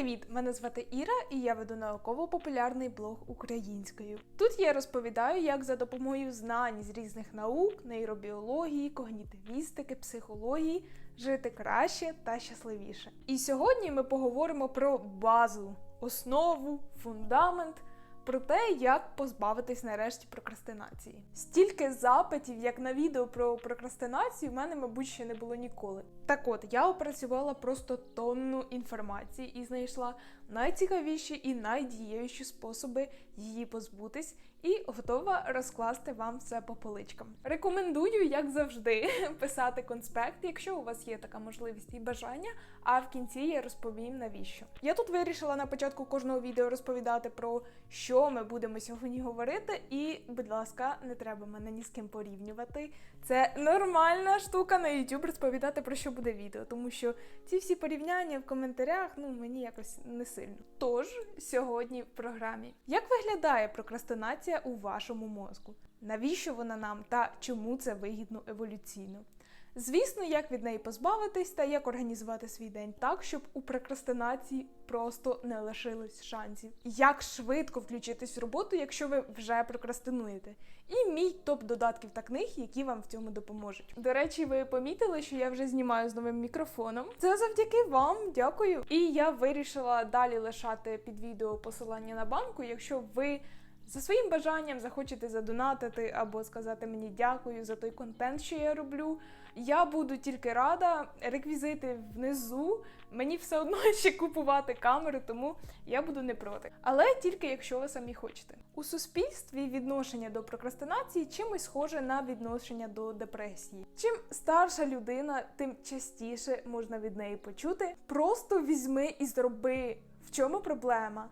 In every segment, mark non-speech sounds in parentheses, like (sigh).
привіт! Мене звати Іра, і я веду науково-популярний блог українською. Тут я розповідаю, як за допомогою знань з різних наук, нейробіології, когнітивістики, психології жити краще та щасливіше. І сьогодні ми поговоримо про базу, основу, фундамент. Про те, як позбавитись нарешті прокрастинації. Стільки запитів, як на відео про прокрастинацію, в мене, мабуть, ще не було ніколи. Так от, я опрацювала просто тонну інформації і знайшла найцікавіші і найдієвіші способи її позбутись, і готова розкласти вам все по поличкам. Рекомендую, як завжди, (laughs) писати конспект, якщо у вас є така можливість і бажання. А в кінці я розповім навіщо. Я тут вирішила на початку кожного відео розповідати про що ми будемо сьогодні говорити. І, будь ласка, не треба мене ні з ким порівнювати. Це нормальна штука на YouTube розповідати про що буде відео, тому що ці всі порівняння в коментарях ну мені якось не сильно. Тож сьогодні в програмі як виглядає прокрастинація у вашому мозку? Навіщо вона нам та чому це вигідно еволюційно? Звісно, як від неї позбавитись та як організувати свій день так, щоб у прокрастинації просто не лишилось шансів. Як швидко включитись в роботу, якщо ви вже прокрастинуєте. І мій топ додатків та книг, які вам в цьому допоможуть. До речі, ви помітили, що я вже знімаю з новим мікрофоном. Це завдяки вам, дякую. І я вирішила далі лишати під відео посилання на банку, якщо ви. За своїм бажанням захочете задонатити або сказати мені дякую за той контент, що я роблю. Я буду тільки рада. Реквізити внизу. Мені все одно (laughs) ще купувати камеру, тому я буду не проти. Але тільки якщо ви самі хочете. У суспільстві відношення до прокрастинації чимось схоже на відношення до депресії. Чим старша людина, тим частіше можна від неї почути. Просто візьми і зроби. В чому проблема?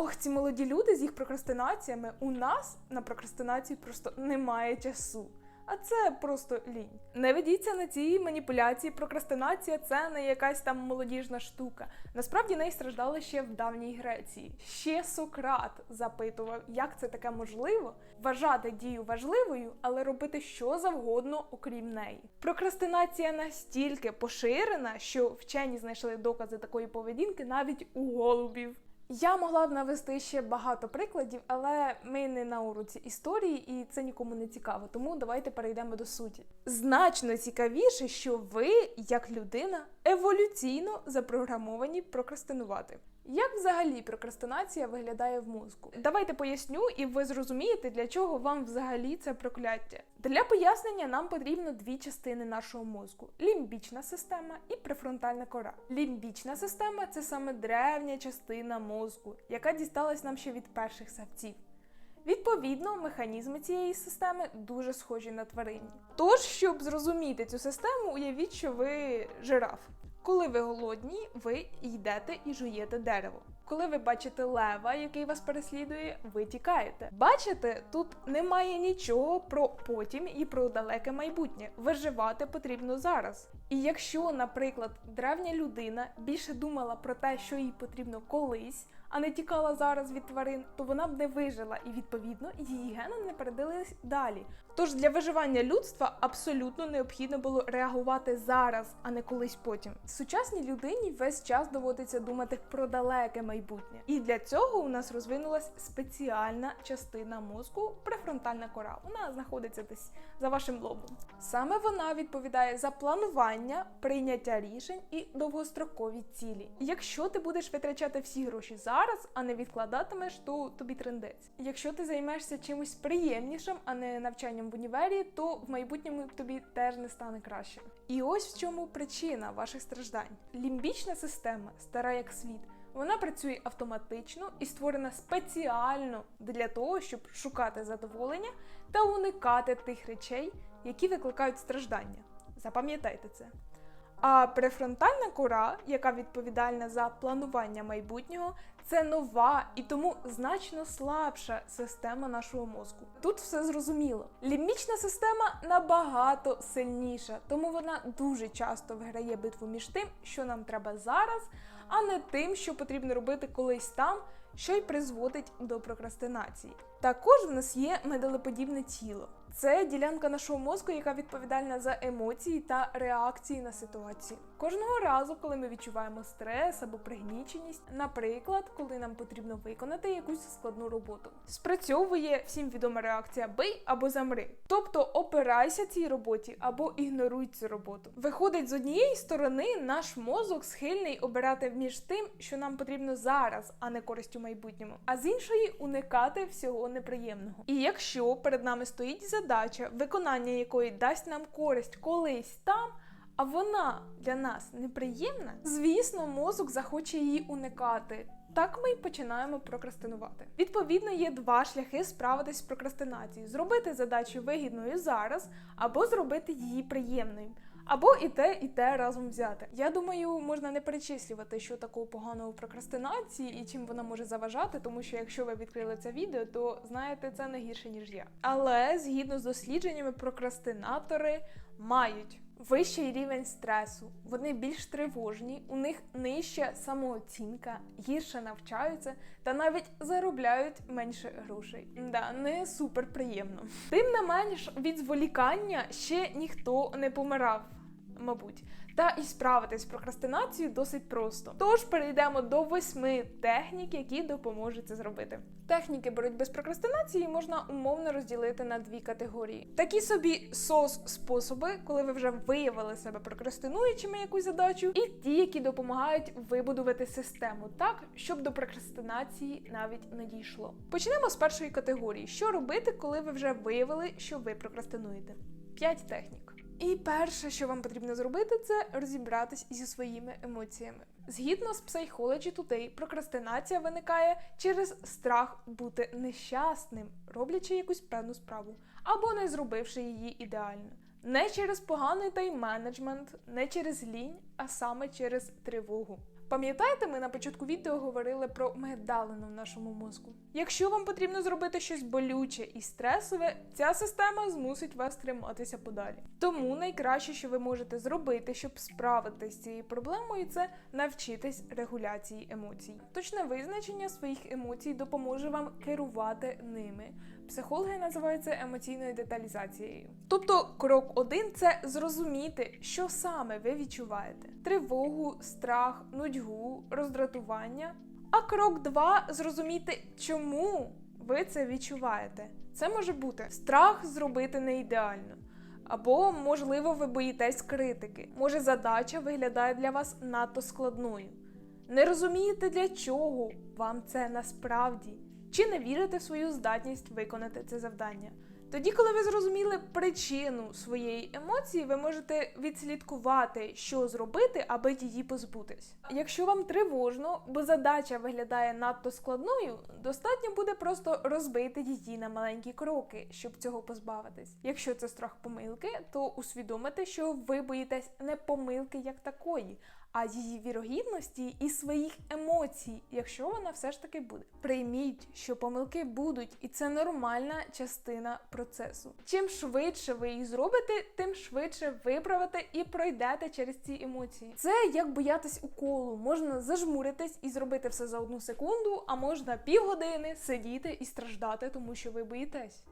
Ох, ці молоді люди з їх прокрастинаціями. У нас на прокрастинацію просто немає часу. А це просто лінь. Не ведіться на ці маніпуляції. Прокрастинація це не якась там молодіжна штука. Насправді неї страждали ще в давній Греції. Ще Сократ запитував, як це таке можливо вважати дію важливою, але робити що завгодно, окрім неї. Прокрастинація настільки поширена, що вчені знайшли докази такої поведінки навіть у голубів. Я могла б навести ще багато прикладів, але ми не на уроці історії, і це нікому не цікаво. Тому давайте перейдемо до суті. Значно цікавіше, що ви, як людина, еволюційно запрограмовані прокрастинувати. Як взагалі прокрастинація виглядає в мозку? Давайте поясню, і ви зрозумієте, для чого вам взагалі це прокляття. Для пояснення нам потрібно дві частини нашого мозку: лімбічна система і префронтальна кора. Лімбічна система це саме древня частина мозку, яка дісталась нам ще від перших савців. Відповідно, механізми цієї системи дуже схожі на тварині. Тож, щоб зрозуміти цю систему, уявіть, що ви жираф. Коли ви голодні, ви йдете і жуєте дерево. Коли ви бачите лева, який вас переслідує, ви тікаєте. Бачите, тут немає нічого про потім і про далеке майбутнє. Виживати потрібно зараз. І якщо, наприклад, древня людина більше думала про те, що їй потрібно колись, а не тікала зараз від тварин, то вона б не вижила і відповідно її гени не передались далі. Тож для виживання людства абсолютно необхідно було реагувати зараз, а не колись потім. Сучасній людині весь час доводиться думати про далеке майбутнє. І для цього у нас розвинулась спеціальна частина мозку префронтальна кора. Вона знаходиться десь за вашим лобом. Саме вона відповідає за планування, прийняття рішень і довгострокові цілі. Якщо ти будеш витрачати всі гроші зараз, а не відкладатимеш, то тобі трендець. Якщо ти займешся чимось приємнішим, а не навчанням в універі, то в майбутньому тобі теж не стане краще. І ось в чому причина ваших страждань. Лімбічна система, стара як світ. Вона працює автоматично і створена спеціально для того, щоб шукати задоволення та уникати тих речей, які викликають страждання. Запам'ятайте це. А префронтальна кора, яка відповідальна за планування майбутнього, це нова і тому значно слабша система нашого мозку. Тут все зрозуміло. Лімбічна система набагато сильніша, тому вона дуже часто виграє битву між тим, що нам треба зараз, а не тим, що потрібно робити колись там, що й призводить до прокрастинації. Також в нас є медалеподібне тіло. Це ділянка нашого мозку, яка відповідальна за емоції та реакції на ситуації. Кожного разу, коли ми відчуваємо стрес або пригніченість, наприклад, коли нам потрібно виконати якусь складну роботу, спрацьовує всім відома реакція бий або замри. Тобто опирайся цій роботі або ігноруй цю роботу. Виходить, з однієї сторони, наш мозок схильний обирати між тим, що нам потрібно зараз, а не користь у майбутньому, а з іншої уникати всього неприємного. І якщо перед нами стоїть задача, виконання якої дасть нам користь колись там. А вона для нас неприємна, звісно, мозок захоче її уникати. Так ми й починаємо прокрастинувати. Відповідно, є два шляхи справитись з прокрастинацією: зробити задачу вигідною зараз, або зробити її приємною. Або і те, і те разом взяти. Я думаю, можна не перечислювати, що такого поганого прокрастинації і чим вона може заважати, тому що якщо ви відкрили це відео, то знаєте це не гірше ніж я. Але згідно з дослідженнями, прокрастинатори мають вищий рівень стресу, вони більш тривожні, у них нижча самооцінка, гірше навчаються та навіть заробляють менше грошей. Да, не супер приємно. Тим не менш, від зволікання ще ніхто не помирав. Мабуть, та і справитись з прокрастинацією досить просто. Тож перейдемо до восьми технік, які допоможуть це зробити. Техніки боротьби з прокрастинацією можна умовно розділити на дві категорії: такі собі сос способи, коли ви вже виявили себе прокрастинуючими якусь задачу, і ті, які допомагають вибудувати систему так, щоб до прокрастинації навіть не дійшло. Почнемо з першої категорії: що робити, коли ви вже виявили, що ви прокрастинуєте? П'ять технік. І перше, що вам потрібно зробити, це розібратись зі своїми емоціями. Згідно з Psychology Today, прокрастинація виникає через страх бути нещасним, роблячи якусь певну справу, або не зробивши її ідеально. Не через поганий тайм-менеджмент, не через лінь, а саме через тривогу. Пам'ятаєте, ми на початку відео говорили про мигдалину в нашому мозку. Якщо вам потрібно зробити щось болюче і стресове, ця система змусить вас триматися подалі. Тому найкраще, що ви можете зробити, щоб справитися з цією проблемою, це навчитись регуляції емоцій. Точне визначення своїх емоцій допоможе вам керувати ними. Психологи називають це емоційною деталізацією. Тобто, крок один це зрозуміти, що саме ви відчуваєте: тривогу, страх, нудьгу, роздратування. А крок два зрозуміти, чому ви це відчуваєте. Це може бути страх зробити не ідеально. Або, можливо, ви боїтесь критики. Може, задача виглядає для вас надто складною. Не розумієте, для чого вам це насправді, чи не вірите в свою здатність виконати це завдання. Тоді, коли ви зрозуміли причину своєї емоції, ви можете відслідкувати, що зробити, аби її позбутись. Якщо вам тривожно, бо задача виглядає надто складною, достатньо буде просто розбити її на маленькі кроки, щоб цього позбавитись. Якщо це страх помилки, то усвідомите, що ви боїтесь не помилки як такої, а її вірогідності і своїх емоцій, якщо вона все ж таки буде. Прийміть, що помилки будуть, і це нормальна частина процесу. Чим швидше ви їх зробите, тим швидше виправите і пройдете через ці емоції. Це як боятись уколу. Можна зажмуритись і зробити все за одну секунду, а можна півгодини сидіти і страждати, тому що ви боїтесь.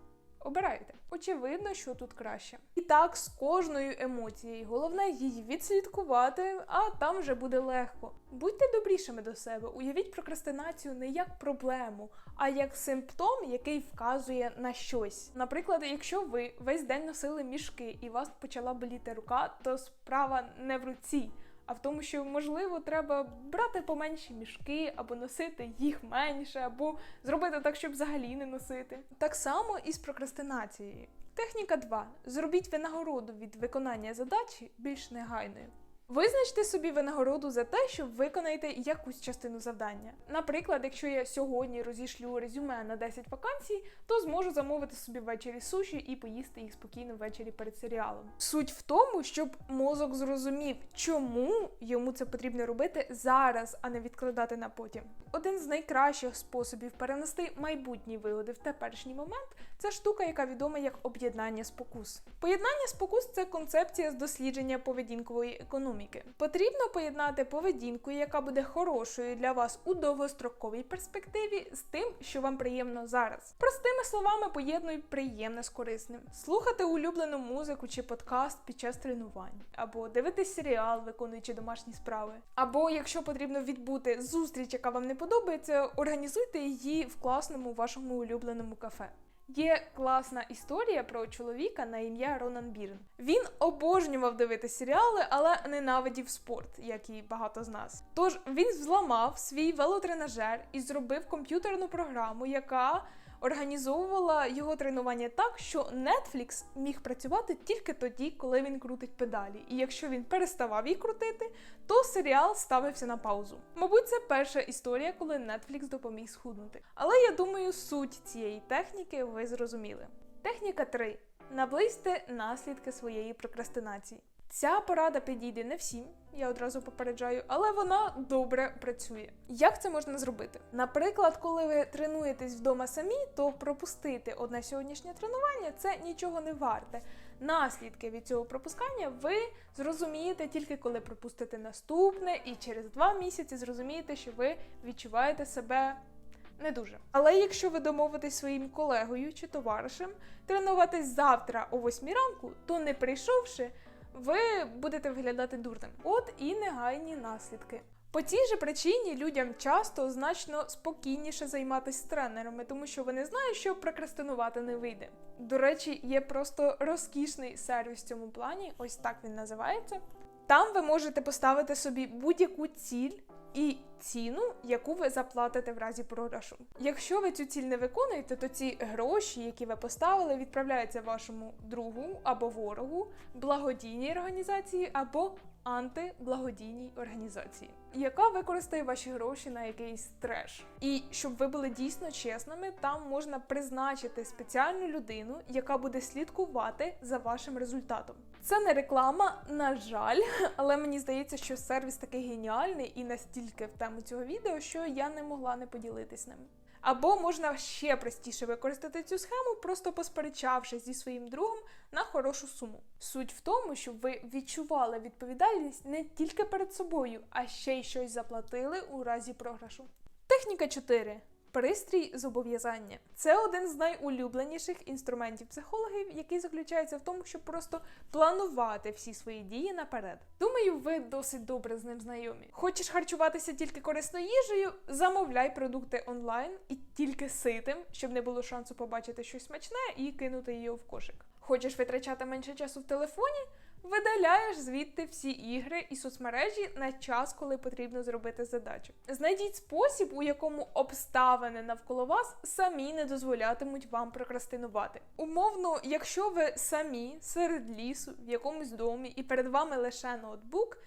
Обирайте. Очевидно, що тут краще. І так, з кожною емоцією. Головне її відслідкувати, а там вже буде легко. Будьте добрішими до себе. Уявіть прокрастинацію не як проблему, а як симптом, який вказує на щось. Наприклад, якщо ви весь день носили мішки і вас почала боліти рука, то справа не в руці а в тому, що можливо треба брати поменші мішки, або носити їх менше, або зробити так, щоб взагалі не носити. Так само і з прокрастинацією. Техніка 2. Зробіть винагороду від виконання задачі більш негайною. Визначте собі винагороду за те, що виконаєте якусь частину завдання. Наприклад, якщо я сьогодні розішлю резюме на 10 вакансій, то зможу замовити собі ввечері суші і поїсти їх спокійно ввечері перед серіалом. Суть в тому, щоб мозок зрозумів, чому йому це потрібно робити зараз, а не відкладати на потім. Один з найкращих способів перенести майбутні вигоди в теперішній момент це штука, яка відома як об'єднання спокус. Поєднання спокус це концепція з дослідження поведінкової економіки економіки. Потрібно поєднати поведінку, яка буде хорошою для вас у довгостроковій перспективі, з тим, що вам приємно зараз. Простими словами, поєднуй приємне з корисним. Слухати улюблену музику чи подкаст під час тренувань, або дивитись серіал, виконуючи домашні справи. Або, якщо потрібно відбути зустріч, яка вам не подобається, організуйте її в класному вашому улюбленому кафе. Є класна історія про чоловіка на ім'я Ронан Бірн. Він обожнював дивитися серіали, але ненавидів спорт, як і багато з нас. Тож він зламав свій велотренажер і зробив комп'ютерну програму, яка організовувала його тренування так, що Netflix міг працювати тільки тоді, коли він крутить педалі. І якщо він переставав їх крутити, то серіал ставився на паузу. Мабуть, це перша історія, коли Netflix допоміг схуднути. Але я думаю, суть цієї техніки ви зрозуміли. Техніка 3. Наблизьте наслідки своєї прокрастинації. Ця порада підійде не всім, я одразу попереджаю, але вона добре працює. Як це можна зробити? Наприклад, коли ви тренуєтесь вдома самі, то пропустити одне сьогоднішнє тренування це нічого не варте. Наслідки від цього пропускання ви зрозумієте тільки коли пропустите наступне, і через два місяці зрозумієте, що ви відчуваєте себе не дуже. Але якщо ви домовитесь своїм колегою чи товаришем тренуватись завтра о 8 ранку, то не прийшовши, ви будете виглядати дурним. От і негайні наслідки. По цій же причині людям часто значно спокійніше займатися тренерами, тому що вони знають, що прокрастинувати не вийде. До речі, є просто розкішний сервіс в цьому плані, ось так він називається. Там ви можете поставити собі будь-яку ціль і ціну, яку ви заплатите в разі програшу. Якщо ви цю ціль не виконуєте, то ці гроші, які ви поставили, відправляються вашому другу або ворогу, благодійній організації або антиблагодійній організації, яка використає ваші гроші на якийсь треш. І щоб ви були дійсно чесними, там можна призначити спеціальну людину, яка буде слідкувати за вашим результатом. Це не реклама, на жаль, (laughs) але мені здається, що сервіс такий геніальний і настільки в тему цього відео, що я не могла не поділитись ним. Або можна ще простіше використати цю схему, просто посперечавшись зі своїм другом на хорошу суму. Суть в тому, щоб ви відчували відповідальність не тільки перед собою, а ще й щось заплатили у разі програшу. Техніка 4. Пристрій зобов'язання це один з найулюбленіших інструментів психологів, який заключається в тому, щоб просто планувати всі свої дії наперед. Думаю, ви досить добре з ним знайомі. Хочеш харчуватися тільки корисною їжею, замовляй продукти онлайн і тільки ситим, щоб не було шансу побачити щось смачне і кинути його в кошик. Хочеш витрачати менше часу в телефоні? Видаляєш звідти всі ігри і соцмережі на час, коли потрібно зробити задачу. Знайдіть спосіб, у якому обставини навколо вас самі не дозволятимуть вам прокрастинувати. Умовно, якщо ви самі серед лісу в якомусь домі і перед вами лише ноутбук.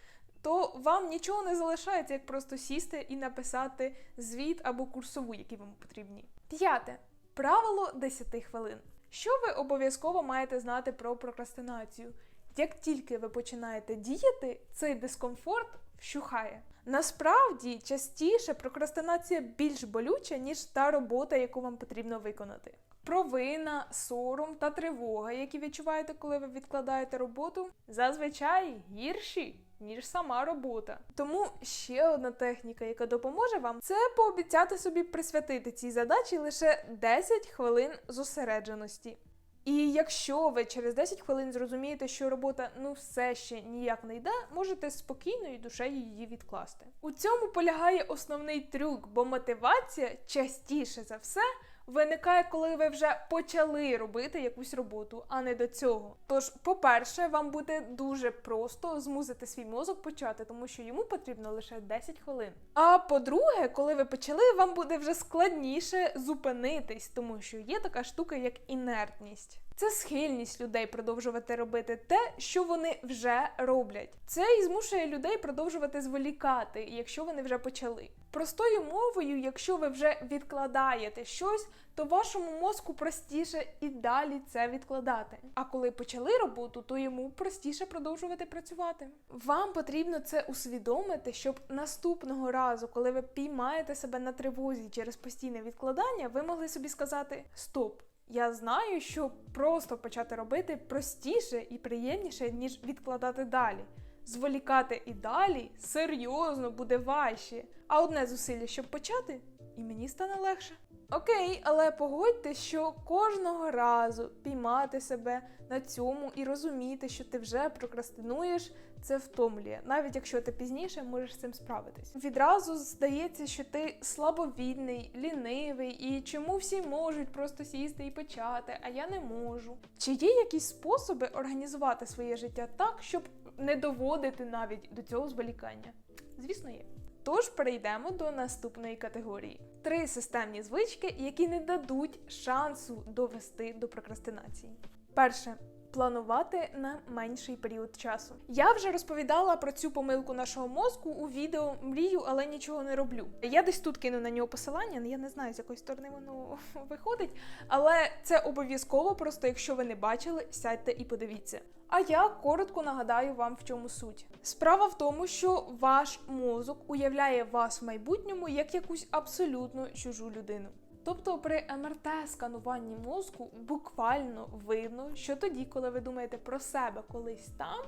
То вам нічого не залишається, як просто сісти і написати звіт або курсову, які вам потрібні. П'яте правило 10 хвилин. Що ви обов'язково маєте знати про прокрастинацію? Як тільки ви починаєте діяти, цей дискомфорт вщухає. Насправді, частіше прокрастинація більш болюча, ніж та робота, яку вам потрібно виконати. Провина, сором та тривога, які відчуваєте, коли ви відкладаєте роботу, зазвичай гірші. Ніж сама робота. Тому ще одна техніка, яка допоможе вам, це пообіцяти собі присвятити цій задачі лише 10 хвилин зосередженості. І якщо ви через 10 хвилин зрозумієте, що робота ну все ще ніяк не йде, можете спокійною душею її відкласти. У цьому полягає основний трюк, бо мотивація частіше за все виникає, коли ви вже почали робити якусь роботу, а не до цього. Тож, по-перше, вам буде дуже просто змусити свій мозок почати, тому що йому потрібно лише 10 хвилин. А по-друге, коли ви почали, вам буде вже складніше зупинитись, тому що є така штука, як інертність. Це схильність людей продовжувати робити те, що вони вже роблять. Це і змушує людей продовжувати зволікати, якщо вони вже почали. Простою мовою, якщо ви вже відкладаєте щось, то вашому мозку простіше і далі це відкладати. А коли почали роботу, то йому простіше продовжувати працювати. Вам потрібно це усвідомити, щоб наступного разу, коли ви піймаєте себе на тривозі через постійне відкладання, ви могли собі сказати Стоп! Я знаю, що просто почати робити простіше і приємніше, ніж відкладати далі. Зволікати і далі серйозно буде важче. А одне зусилля, щоб почати, і мені стане легше. Окей, але погодьте, що кожного разу піймати себе на цьому і розуміти, що ти вже прокрастинуєш, це втомлює, навіть якщо ти пізніше можеш з цим справитись. Відразу здається, що ти слабовільний, лінивий, і чому всі можуть просто сісти і почати, а я не можу. Чи є якісь способи організувати своє життя так, щоб не доводити навіть до цього зволікання? Звісно, є. Тож перейдемо до наступної категорії: три системні звички, які не дадуть шансу довести до прокрастинації. Перше. Планувати на менший період часу. Я вже розповідала про цю помилку нашого мозку у відео Мрію, але нічого не роблю. Я десь тут кину на нього посилання, я не знаю, з якої сторони воно (laughs) виходить. Але це обов'язково, просто якщо ви не бачили, сядьте і подивіться. А я коротко нагадаю вам, в чому суть. Справа в тому, що ваш мозок уявляє вас в майбутньому як якусь абсолютно чужу людину. Тобто при МРТ-скануванні мозку буквально видно, що тоді, коли ви думаєте про себе колись там,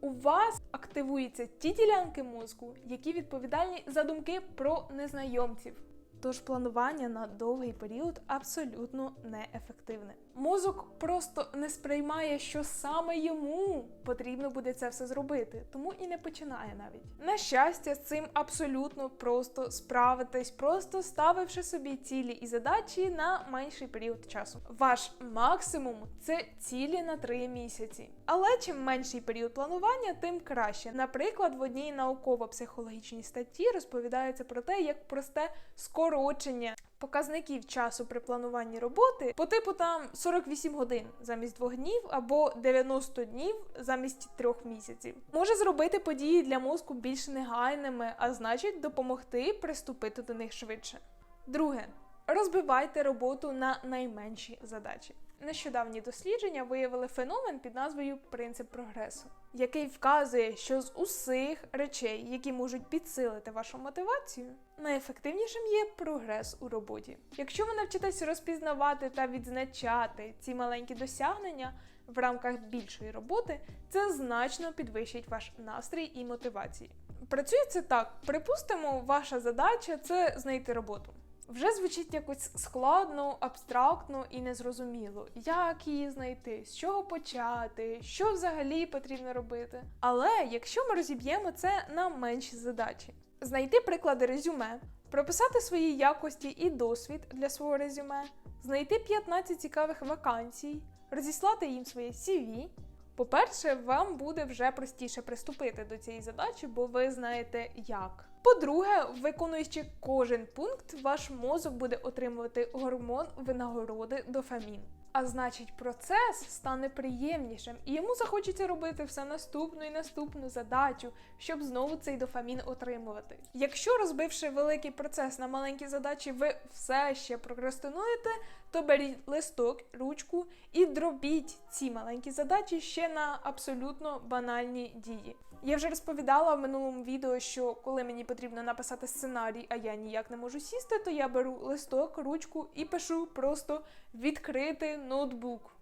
у вас активуються ті ділянки мозку, які відповідальні за думки про незнайомців. Тож планування на довгий період абсолютно неефективне. Мозок просто не сприймає, що саме йому потрібно буде це все зробити, тому і не починає навіть. На щастя, з цим абсолютно просто справитись, просто ставивши собі цілі і задачі на менший період часу. Ваш максимум це цілі на 3 місяці. Але чим менший період планування, тим краще. Наприклад, в одній науково-психологічній статті розповідається про те, як просте скорочення показників часу при плануванні роботи по типу там 48 годин замість двох днів або 90 днів замість трьох місяців може зробити події для мозку більш негайними, а значить допомогти приступити до них швидше. Друге. Розбивайте роботу на найменші задачі. Нещодавні дослідження виявили феномен під назвою принцип прогресу, який вказує, що з усіх речей, які можуть підсилити вашу мотивацію, найефективнішим є прогрес у роботі. Якщо ви навчитесь розпізнавати та відзначати ці маленькі досягнення в рамках більшої роботи, це значно підвищить ваш настрій і мотивацію. Працює це так: припустимо, ваша задача це знайти роботу. Вже звучить якось складно, абстрактно і незрозуміло, як її знайти, з чого почати, що взагалі потрібно робити. Але якщо ми розіб'ємо це на менші задачі, знайти приклади резюме, прописати свої якості і досвід для свого резюме, знайти 15 цікавих вакансій, розіслати їм своє CV. По-перше, вам буде вже простіше приступити до цієї задачі, бо ви знаєте як. По-друге, виконуючи кожен пункт, ваш мозок буде отримувати гормон винагороди дофамін. А значить, процес стане приємнішим, і йому захочеться робити все наступну і наступну задачу, щоб знову цей дофамін отримувати. Якщо розбивши великий процес на маленькі задачі, ви все ще прокрастинуєте, то беріть листок, ручку і дробіть ці маленькі задачі ще на абсолютно банальні дії. Я вже розповідала в минулому відео, що коли мені потрібно написати сценарій, а я ніяк не можу сісти, то я беру листок, ручку і пишу просто відкрити ноутбук,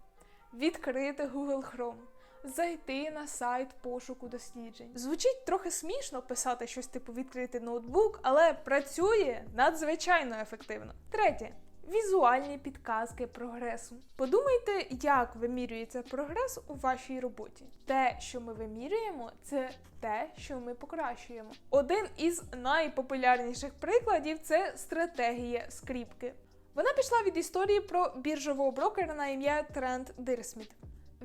відкрити Google Chrome. Зайти на сайт пошуку досліджень. Звучить трохи смішно писати щось типу відкрити ноутбук, але працює надзвичайно ефективно. Третє. Візуальні підказки прогресу. Подумайте, як вимірюється прогрес у вашій роботі. Те, що ми вимірюємо, це те, що ми покращуємо. Один із найпопулярніших прикладів це стратегія скріпки. Вона пішла від історії про біржового брокера на ім'я Трент Дирсміт.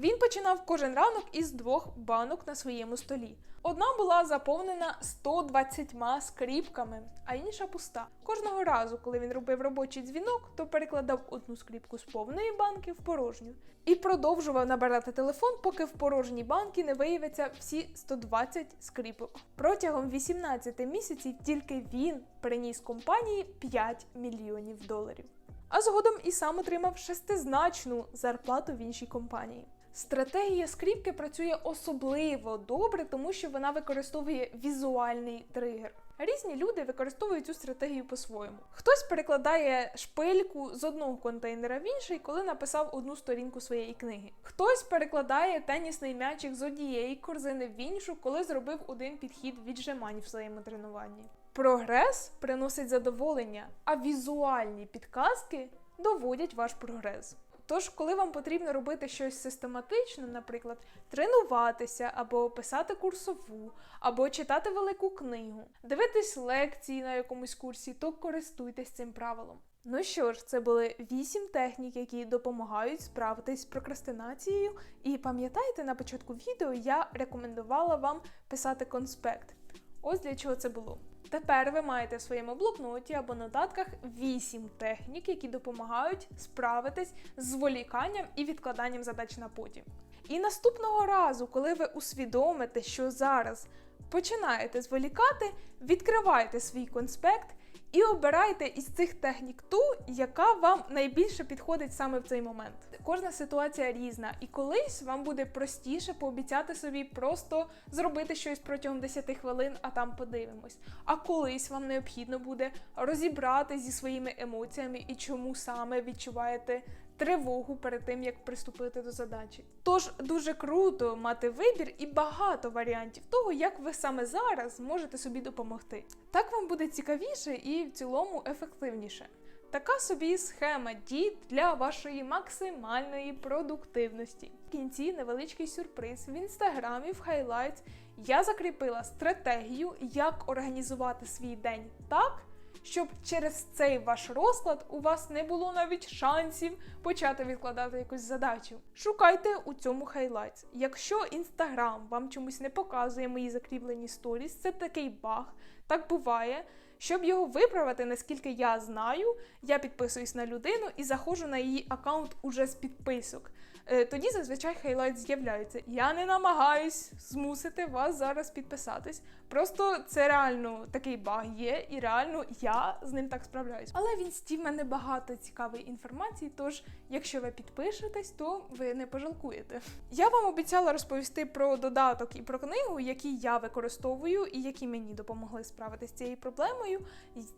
Він починав кожен ранок із двох банок на своєму столі. Одна була заповнена 120 скріпками, а інша пуста. Кожного разу, коли він робив робочий дзвінок, то перекладав одну скріпку з повної банки в порожню і продовжував набирати телефон, поки в порожній банки не виявиться всі 120 скріпок. Протягом 18 місяців тільки він приніс компанії 5 мільйонів доларів. А згодом і сам отримав шестизначну зарплату в іншій компанії. Стратегія скріпки працює особливо добре, тому що вона використовує візуальний тригер. Різні люди використовують цю стратегію по-своєму. Хтось перекладає шпильку з одного контейнера в інший, коли написав одну сторінку своєї книги. Хтось перекладає тенісний м'ячик з однієї корзини в іншу, коли зробив один підхід віджимань в своєму тренуванні. Прогрес приносить задоволення, а візуальні підказки доводять ваш прогрес. Тож, коли вам потрібно робити щось систематично, наприклад, тренуватися або писати курсову, або читати велику книгу, дивитись лекції на якомусь курсі, то користуйтесь цим правилом. Ну що ж, це були вісім технік, які допомагають справитись з прокрастинацією. І пам'ятаєте, на початку відео я рекомендувала вам писати конспект. Ось для чого це було. Тепер ви маєте в своєму блокноті або нотатках 8 технік, які допомагають справитись з зволіканням і відкладанням задач на потім. І наступного разу, коли ви усвідомите, що зараз починаєте зволікати, відкривайте свій конспект і обирайте із цих технік ту, яка вам найбільше підходить саме в цей момент. Кожна ситуація різна, і колись вам буде простіше пообіцяти собі просто зробити щось протягом 10 хвилин, а там подивимось. А колись вам необхідно буде розібрати зі своїми емоціями і чому саме відчуваєте тривогу перед тим, як приступити до задачі. Тож дуже круто мати вибір і багато варіантів того, як ви саме зараз можете собі допомогти. Так вам буде цікавіше і в цілому ефективніше. Така собі схема дій для вашої максимальної продуктивності. В кінці невеличкий сюрприз в інстаграмі в Highlights я закріпила стратегію, як організувати свій день так, щоб через цей ваш розклад у вас не було навіть шансів почати відкладати якусь задачу. Шукайте у цьому хайлайтс. Якщо інстаграм вам чомусь не показує мої закріплені сторіс, це такий баг, так буває. Щоб його виправити, наскільки я знаю, я підписуюсь на людину і заходжу на її аккаунт уже з підписок. Е, Тоді зазвичай хайлайт з'являється. Я не намагаюсь змусити вас зараз підписатись. Просто це реально такий баг є, і реально я з ним так справляюсь. Але в інсті в мене багато цікавої інформації. Тож, якщо ви підпишетесь, то ви не пожалкуєте. Я вам обіцяла розповісти про додаток і про книгу, які я використовую і які мені допомогли справитися з цією проблемою.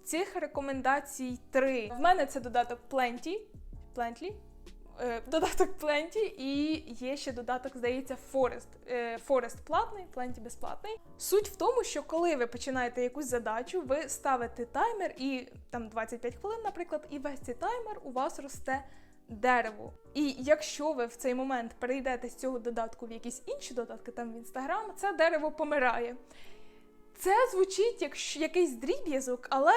Цих рекомендацій три. В мене це додаток Plenty. Plenty. Е, Додаток Plenty і є ще додаток, здається, Forest. Е, Forest платний, Plenty безплатний. Суть в тому, що коли ви починаєте якусь задачу, ви ставите таймер і там 25 хвилин, наприклад, і весь цей таймер у вас росте дерево. І якщо ви в цей момент перейдете з цього додатку в якісь інші додатки, там в інстаграм, це дерево помирає. Це звучить як якийсь дріб'язок, але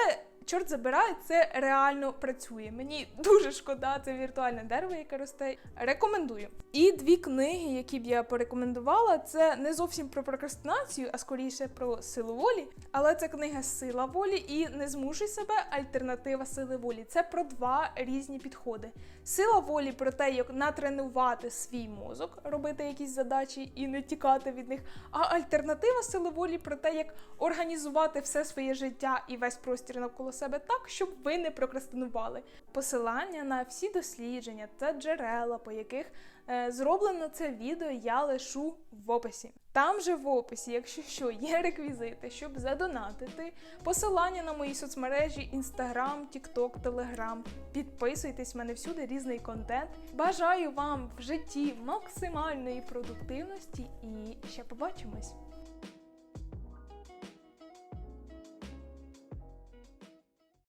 чорт забирає, це реально працює. Мені дуже шкода, це віртуальне дерево, яке росте. Рекомендую. І дві книги, які б я порекомендувала, це не зовсім про прокрастинацію, а скоріше про силу волі. Але це книга Сила волі і не змушуй себе альтернатива сили волі. Це про два різні підходи. Сила волі про те, як натренувати свій мозок, робити якісь задачі і не тікати від них. А альтернатива сили волі про те, як організувати все своє життя і весь простір навколо себе так, щоб ви не прокрастинували. Посилання на всі дослідження та джерела, по яких е, зроблено це відео, я лишу в описі. Там же в описі, якщо що, є реквізити, щоб задонатити, посилання на мої соцмережі Instagram, TikTok, Telegram. Підписуйтесь, в мене всюди різний контент. Бажаю вам в житті максимальної продуктивності і ще побачимось!